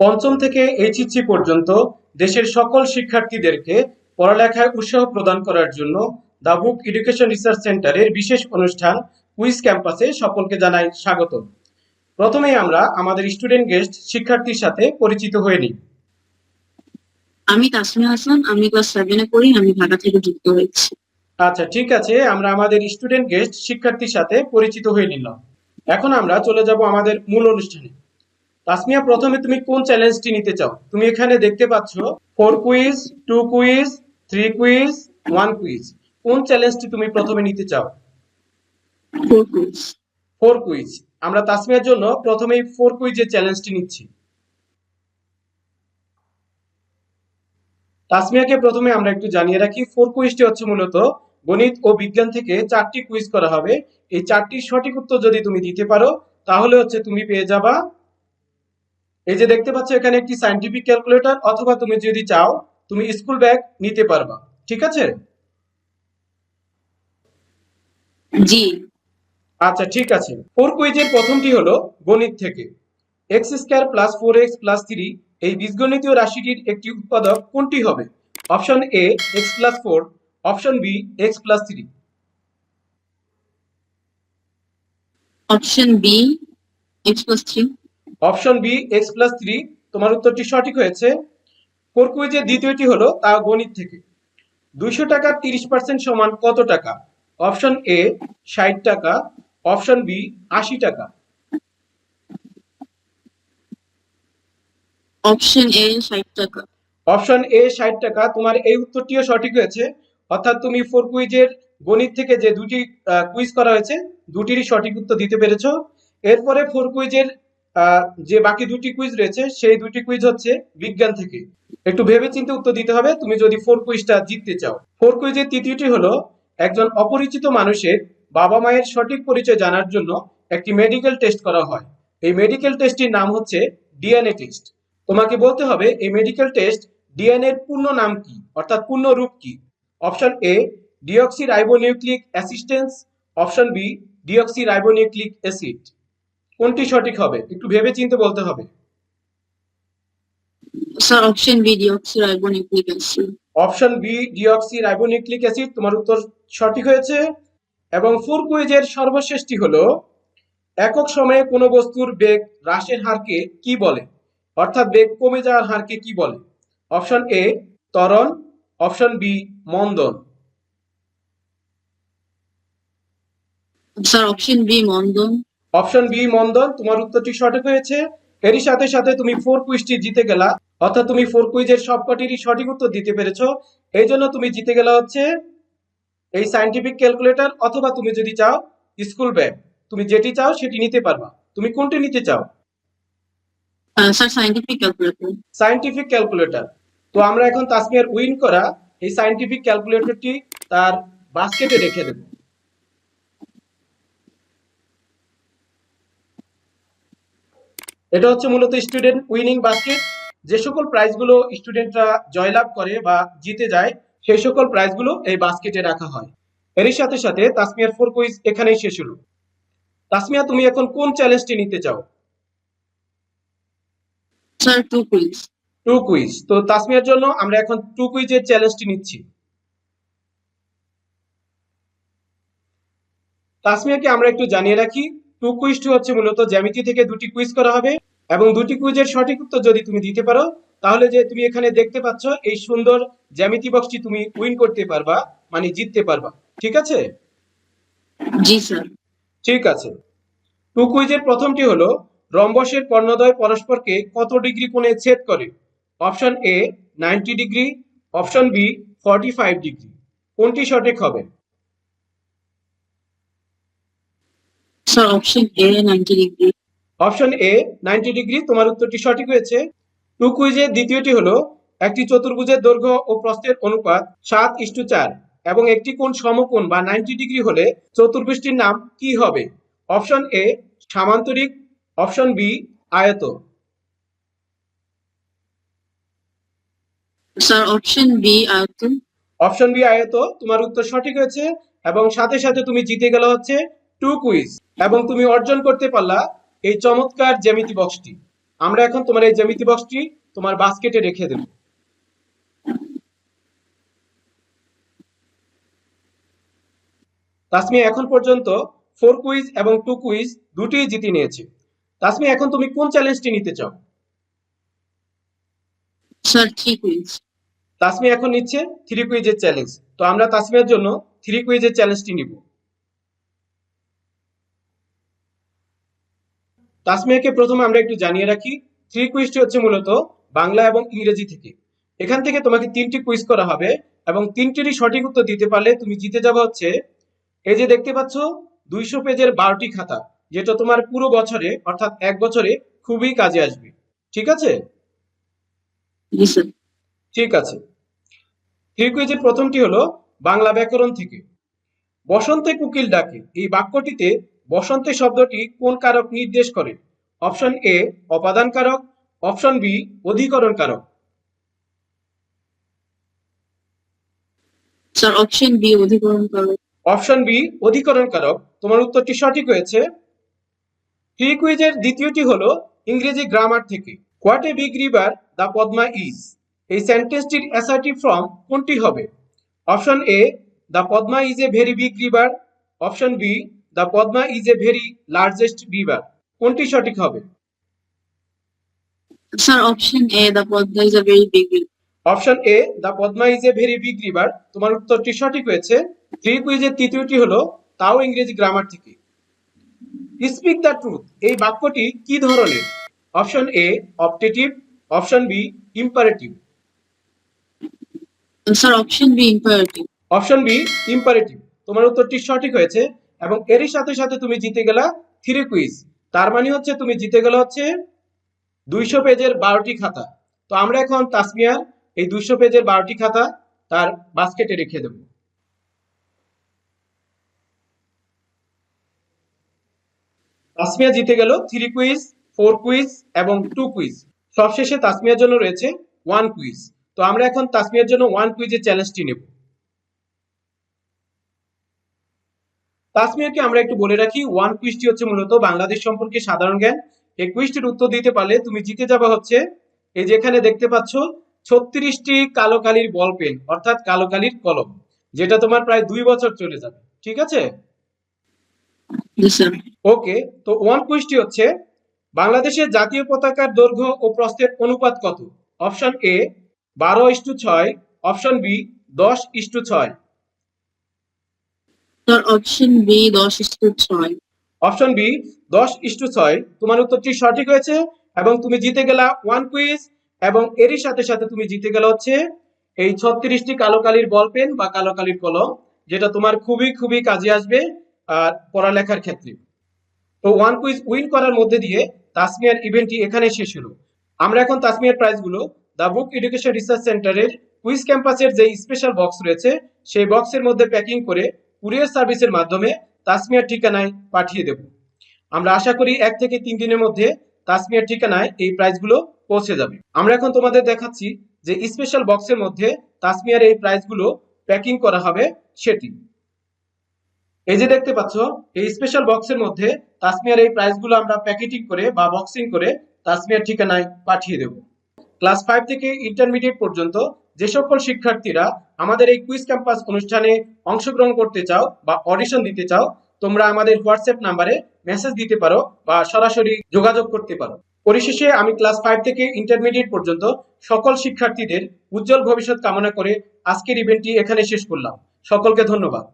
পঞ্চম থেকে এইচএসসি পর্যন্ত দেশের সকল শিক্ষার্থীদেরকে পড়ালেখায় উৎসাহ প্রদান করার জন্য দ্য বুক এডুকেশন রিসার্চ সেন্টারের বিশেষ অনুষ্ঠান কুইজ ক্যাম্পাসে সকলকে জানাই স্বাগত প্রথমেই আমরা আমাদের স্টুডেন্ট গেস্ট শিক্ষার্থীর সাথে পরিচিত হয়ে নিই। আমি তাসমিয়া হাসান আমি ক্লাস সেভেনে পড়ি আমি ঢাকা থেকে যুক্ত হয়েছি। আচ্ছা ঠিক আছে আমরা আমাদের স্টুডেন্ট গেস্ট শিক্ষার্থীর সাথে পরিচিত হয়ে নিলাম। এখন আমরা চলে যাব আমাদের মূল অনুষ্ঠানে। তাসমিয়া প্রথমে তুমি কোন চ্যালেঞ্জটি নিতে চাও? তুমি এখানে দেখতে পাচ্ছ four quiz two quiz three quiz one quiz কোন চ্যালেঞ্জটি তুমি প্রথমে নিতে চাও? ফোর কুইজ আমরা তাসমিয়ার জন্য প্রথমেই ফোর কুইজের চ্যালেঞ্জটি নিচ্ছি। তাসমিয়াকে প্রথমে আমরা একটু জানিয়ে রাখি ফোর কুইজটি হচ্ছে মূলত গণিত ও বিজ্ঞান থেকে চারটি কুইজ করা হবে। এই চারটির সঠিক উত্তর যদি তুমি দিতে পারো তাহলে হচ্ছে তুমি পেয়ে যাবা এই যে দেখতে পাচ্ছ এখানে একটি সাইন্টিফিক ক্যালকুলেটর অথবা তুমি যদি চাও তুমি স্কুল ব্যাগ নিতে পারবা। ঠিক আছে? জি। আচ্ছা ঠিক আছে। ফোর কুইজের প্রথমটি হলো গণিত থেকে। X square plus four x plus three এই বীজগণিতীয় রাশিটির একটি উৎপাদক কোনটি হবে? Option A x plus four option B x plus three option B x plus three option B x plus three তোমার উত্তরটি সঠিক হয়েছে। ফোর কুইজের দ্বিতীয়টি হলো তা গণিত থেকে। দুইশো টাকার তিরিশ পার্সেন্ট সমান কত টাকা? অপশন এ ষাট টাকা। অপশন বি আশি টাকা। অপশন এ ষাট টাকা। অপশন এ ষাট টাকা। তোমার এই উত্তরটিও সঠিক হয়েছে। অর্থাৎ তুমি ফোর কুইজের গণিত থেকে যে দুটি কুইজ করা হয়েছে দুটিরই সঠিক উত্তর দিতে পেরেছ। এরপরে ফোর কুইজের যে বাকি দুটি কুইজ রয়েছে, সেই দুটি কুইজ হচ্ছে বিজ্ঞান থেকে। একটু ভেবে চিন্তে উত্তর দিতে হবে, তুমি যদি ফোর কুইজটা জিততে চাও। ফোর কুইজের তৃতীয়টি হলো, একজন অপরিচিত মানুষের বাবা মায়ের সঠিক পরিচয় জানার জন্য একটি মেডিকেল টেস্ট করা হয়। এই মেডিকেল টেস্টটির নাম হচ্ছে ডিএনএ টেস্ট তোমাকে বলতে হবে, এই মেডিকেল টেস্ট ডিএনএ এর পূর্ণ নাম কি? অর্থাৎ পূর্ণ রূপ কি? Option A deoxy ribonucleic assistance option B deoxy ribonucleic acid কোনটি সঠিক হবে? একটু ভেবে চিন্তে বলতে হবে। Sir option B deoxy ribonucleic acid option B deoxy ribonucleic acid তোমার উত্তর সঠিক হয়েছে। এবং ফোর কুইজের সর্বশেষটি হলো একক সময়ে কোনো বস্তুর বেগ হ্রাসের হারকে কি বলে? অর্থাৎ বেগ কমে যাওয়ার হারকে কি বলে? অপশন এ ত্বরণ। অপশন বি মন্দন। স্যার অপশন বি মন্দন। অপশন বি মন্দন তোমার উত্তরটি সঠিক হয়েছে। এরই সাথে সাথে তুমি ফোর কুইজটি জিতে গেলা অর্থাৎ তুমি ফোর কুইজের সবকটিরই সঠিক উত্তর দিতে পেরেছ। এই জন্য তুমি জিতে গেলা হচ্ছে এই সাইন্টিফিক ক্যালকুলেটর অথবা তুমি যদি চাও স্কুল ব্যাগ তুমি যেটি চাও সেটি নিতে পারবা। তুমি কোনটি নিতে চাও? সাইন্টিফিক ক্যালকুলেটর তো আমরা এখন তাসমিয়ার উইন করা এই সাইন্টিফিক ক্যালকুলেটরটি তার বাস্কেটে রেখে দেব। এটা হচ্ছে মূলত স্টুডেন্ট উইনিং বাস্কেট যে সকল প্রাইজগুলো স্টুডেন্টরা জয়লাভ করে বা জিতে যায় সেই সকল প্রাইজগুলো এই বাস্কেটে রাখা হয়। এরই সাথে সাথে তাসমিয়ার ফোর কুইজ এখানেই শেষ হলো। তাসমিয়া তুমি এখন কোন চ্যালেঞ্জটি নিতে চাও? Sir two quiz two quiz তো তাসমিয়ার জন্য আমরা এখন টু কুইজের চ্যালেঞ্জটি নিচ্ছি। তাসমিয়াকে আমরা একটু জানিয়ে রাখি টু কুইজটি হচ্ছে মূলত জ্যামিতি থেকে দুটি কুইজ করা হবে এবং দুটি কুইজের সঠিক উত্তর যদি তুমি দিতে পারো তাহলে যে তুমি এখানে দেখতে পাচ্ছ এই সুন্দর জ্যামিতি বক্সটি তুমি উইন করতে পারবা মানে জিততে পারবা। ঠিক আছে? জি স্যার। ঠিক আছে। টু কুইজের প্রথমটি হলো রম্বসের কর্ণদ্বয় পরস্পরকে কত ডিগ্রি কোণে ছেদ করে? Option A ninety degree option B forty five degree. কোনটি সঠিক হবে? Sir option A ninety degree option A ninety degree তোমার উত্তরটি সঠিক হয়েছে। টু কুইজের দ্বিতীয়টি হলো একটি চতুর্ভুজের দৈর্ঘ্য ও প্রস্থের অনুপাত সাত ইস্টু চার এবং একটি কোণ সমকোণ বা নাইনটি ডিগ্রি হলে চতুর্ভুজটির নাম কি হবে? অপশন এ সামান্তরিক। অপশন বি আয়ত। স্যার অপশন বি আয়ত। অপশন বি আয়ত তোমার উত্তর সঠিক হয়েছে এবং সাথে সাথে তুমি জিতে গেল হচ্ছে টু কুইজ এবং তুমি অর্জন করতে পারলা এই চমৎকার জ্যামিতি বক্সটি আমরা এখন তোমার এই জ্যামিতি বক্সটি তোমার বাস্কেটে রেখে দেব। তাসমিয়া এখন পর্যন্ত ফোর কুইজ এবং টু কুইজ দুটিই জিতে নিয়েছে। তাসমিয়া এখন তুমি কোন চ্যালেঞ্জটি নিতে চাও? Sir three quiz. তাসমিয়া এখন নিচ্ছে থ্রি কুইজের চ্যালেঞ্জ তো আমরা তাসমিয়ার জন্য থ্রি কুইজের চ্যালেঞ্জটি নিব। তাসমিয়াকে প্রথমে আমরা একটু জানিয়ে রাখি থ্রি কুইজটি হচ্ছে মূলত বাংলা এবং ইংরেজি থেকে। এখান থেকে তোমাকে তিনটি কুইজ করা হবে এবং তিনটিরই সঠিক উত্তর দিতে পারলে তুমি জিতে যাবে হচ্ছে এই যে দেখতে পাচ্ছ দুইশো পেজের বারোটি খাতা যেটা তোমার পুরো বছরে অর্থাৎ এক বছরে খুবই কাজে আসবে। ঠিক আছে? ঠিক আছে। থ্রি কুইজের প্রথমটি হলো বাংলা ব্যাকরণ থেকে। বসন্তে কুকিল ডাকে। এই বাক্যটিতে বসন্তে শব্দটি কোন কারক নির্দেশ করে? অপশন এ অপাদান কারক। অপশন বি অধিকরণ কারক। স্যার অপশন বি অধিকরণ করো অপশন বি অধিকরণ কারক। তোমার উত্তরটি সঠিক হয়েছে। থ্রি কুইজের দ্বিতীয়টি হলো ইংরেজি গ্রামার থেকে। What a big river the Padma is এই সেন্টেন্সটির অ্যাসার্টিভ ফর্ম কোনটি হবে? Option A the Padma is a very big river option B the Padma is a very largest river. কোনটি সঠিক হবে? Sir option A the Padma is a very big option A the Padma is a very big river তোমার উত্তরটি সঠিক হয়েছে। Three কুইজের তৃতীয়টি হলো তাও ইংরেজি গ্রামার থেকে। স্পিক দ্য ট্রুথ এই বাক্যটি কি ধরনের? Option A optative option B imperative sir option B imperative option B imperative তোমার উত্তরটি সঠিক হয়েছে। এবং এরই সাথে সাথে তুমি জিতে গেলা থ্রি কুইজ তার মানে হচ্ছে তুমি জিতে গেলে হচ্ছে দুইশো পেজের বারোটি খাতা। তো আমরা এখন তাসমিয়ার এই দুইশো পেজের বারোটি খাতা তার বাস্কেটে রেখে দেব। তাসমিয়া জিতে গেল থ্রি কুইজ ফোর কুইজ এবং টু কুইজ সবশেষে তাসমিয়ার জন্য রয়েছে ওয়ান কুইজ তো আমরা এখন তাসমিয়ার জন্য ওয়ান কুইজের চ্যালেঞ্জটি নেব। তাসমিয়াকে আমরা একটু বলে রাখি ওয়ান কুইজটি হচ্ছে মূলত বাংলাদেশ সম্পর্কে সাধারণ জ্ঞান। এই কুইজটির উত্তর দিতে পারলে তুমি জিতে যাবে হচ্ছে এই যে এখানে দেখতে পাচ্ছ ছত্রিশটি কালো কালির বল পেন অর্থাৎ কালো কালির কলম যেটা তোমার প্রায় দুই বছর চলে যাবে ঠিক আছে? ওকে তো ওয়ান কুইজটি হচ্ছে বাংলাদেশের জাতীয় পতাকার দৈর্ঘ্য ও প্রস্থের অনুপাত কত? অপশন এ বারো ইস্টু ছয় অপশন বি দশ ইস্টু ছয়। স্যার অপশন বি দশ ইস্টু ছয়। অপশন বি দশ ইস্টু ছয়। তোমার উত্তরটি সঠিক হয়েছে এবং তুমি জিতে গেলা ওয়ান কুইজ এবং এরই সাথে সাথে তুমি জিতে হচ্ছে এই ছত্রিশটি বা কলম, যেটা তোমার খুবই খুবই কাজে আসবে আর পড়ালেখার ক্ষেত্রে। তো ওয়ান কুইজ উইন করার মধ্যে দিয়ে তাসমিয়ার ইভেন্টটি এখানে শেষ হলো। আমরা এখন তাসমিয়ার প্রাইজগুলো দ্য বুক এডুকেশন রিসার্চ সেন্টারের কুইজ ক্যাম্পাসের যে স্পেশাল বক্স রয়েছে, সেই বক্সের মধ্যে প্যাকিং করে কুরিয়ার সার্ভিসের মাধ্যমে তাসমিয়ার ঠিকানায় পাঠিয়ে দেব। আমরা আশা করি এক থেকে তিন দিনের মধ্যে তাসমিয়ার ঠিকানায় এই প্রাইজগুলো পৌঁছে যাবে। আমরা এখন তোমাদের দেখাচ্ছি যে স্পেশাল বক্সের মধ্যে তাসমিয়ার এই প্রাইজগুলো প্যাকিং করা হবে সেটি। এই যে দেখতে পাচ্ছ, এই স্পেশাল বক্সের মধ্যে তাসমিয়ার এই প্রাইজগুলো আমরা প্যাকেটিং করে বা বক্সিং করে তাসমিয়ার ঠিকানায় পাঠিয়ে দেব। ক্লাস ফাইভ থেকে ইন্টারমিডিয়েট পর্যন্ত যে সকল শিক্ষার্থীরা আমাদের এই কুইজ ক্যাম্পাস অনুষ্ঠানে অংশগ্রহণ করতে চাও বা অডিশন দিতে চাও, তোমরা আমাদের হোয়াটসঅ্যাপ নাম্বারে মেসেজ দিতে পারো বা সরাসরি যোগাযোগ করতে পারো। পরিশেষে আমি ক্লাস ফাইভ থেকে ইন্টারমিডিয়েট পর্যন্ত সকল শিক্ষার্থীদের উজ্জ্বল ভবিষ্যৎ কামনা করে আজকের ইভেন্টটি এখানে শেষ করলাম। সকলকে ধন্যবাদ।